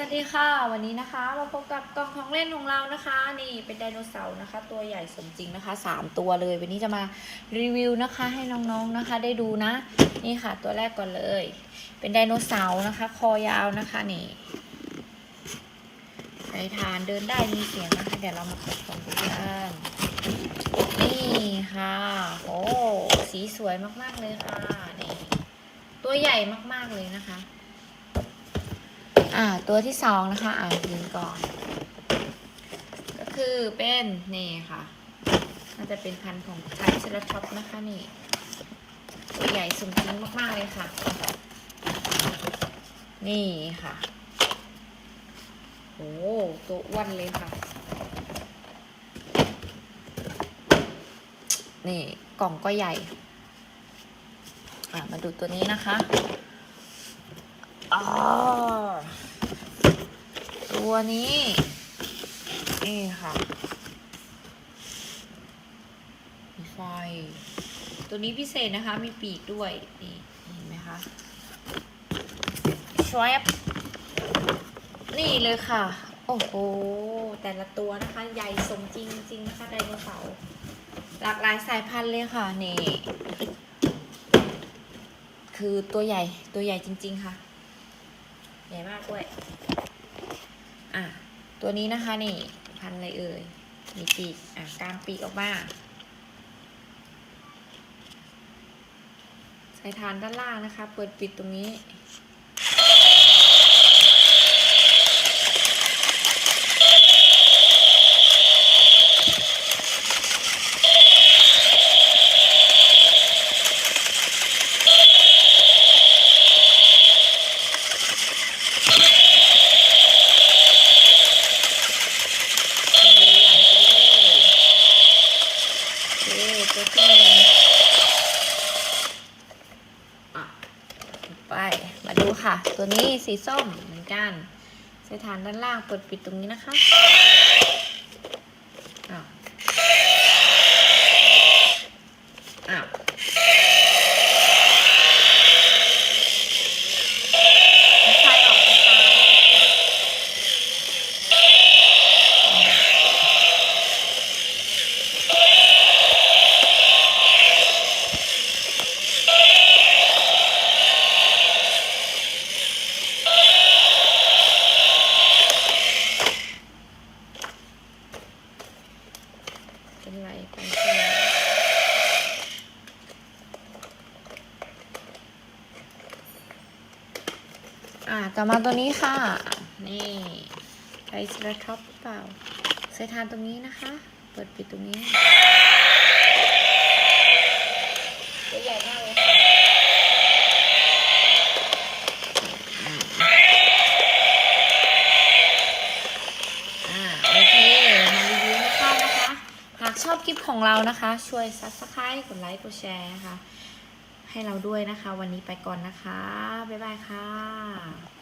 วัสดีค่ะ วันนี้นะคะมาพบกับกล่องของเล่นของเรานะคะ นี่เป็นไดโนเสาร์นะคะ ตัวใหญ่สมจริงนะคะสามตัวเลย วันนี้จะมารีวิวนะคะ ให้น้องๆนะคะ ได้ดูนะ นี่ค่ะ ตัวแรกก่อนเลย เป็นไดโนเสาร์นะคะ คอยาวนะคะนี่ไปทานเดินได้มีเสียงนะคะ เดี๋ยวเรามาเปิดกล่องดูกันนี่ค่ะ โอ้สีสวยมากๆเลยค่ะนี่ตัวใหญ่มากๆเลยนะคะ อ่า ตัวที่สองนะคะ อ่ายืนก่อน ก็คือเป็นนี่ค่ะน่าจะเป็นพันธุ์ของไทเซราท็อปนะคะนี่ตัวใหญ่สมจริงมากๆเลยค่ะ นี่ค่ะโอ้ตัวอ้วนเลยค่ะ นี่กล่องก็ใหญ่ อ่ามาดูตัวนี้นะคะอ๋อ ตัวนี้ นี่ค่ะ มีไฟ ตัวนี้พิเศษนะคะ มีปีกด้วย นี่เห็นไหมคะชวบนี่เลยค่ะ โอ้โห แต่ละตัวนะคะ ใหญ่สมจริงจริงๆนะคะไดโนเสาร์หลากหลายสายพันธุ์เลยค่ะ นี่ คือตัวใหญ่ตัวใหญ่จริง ๆ ค่ะ ใหญ่มากด้วย อะตัวนี้นะคะนี่พันอะไรเอ่ยมีปีกอะกลางปีกออกมาใส่ฐานด้านล่างนะคะ เปิดปิดตรงนี้ ตัวใหญ่ๆไปเลยโอเคตัวที่หนึ่งอะ ไป มาดูค่ะ ตัวนี้สีส้มเหมือนกันใช้ฐานด้านล่างเปิดปิดตรงนี้นะคะอ้าว เป็นไรไปใช่ไหมอ่าต่อมาตัวนี้ค่ะ นี่ไทสระท็อปหรือเปล่าใส่ทานตรงนี้นะคะ เปิดปิดตรงนี้ตัวใหญ่มากเลยค่ะอ่าโอเค มารีวิวให้เข้านะคะ หากชอบคลิปของเรานะคะ ช่วย subscribe กดไลค์กดแชร์นะคะ ให้เราด้วยนะคะ วันนี้ไปก่อนนะคะ บ๊ายบายค่ะ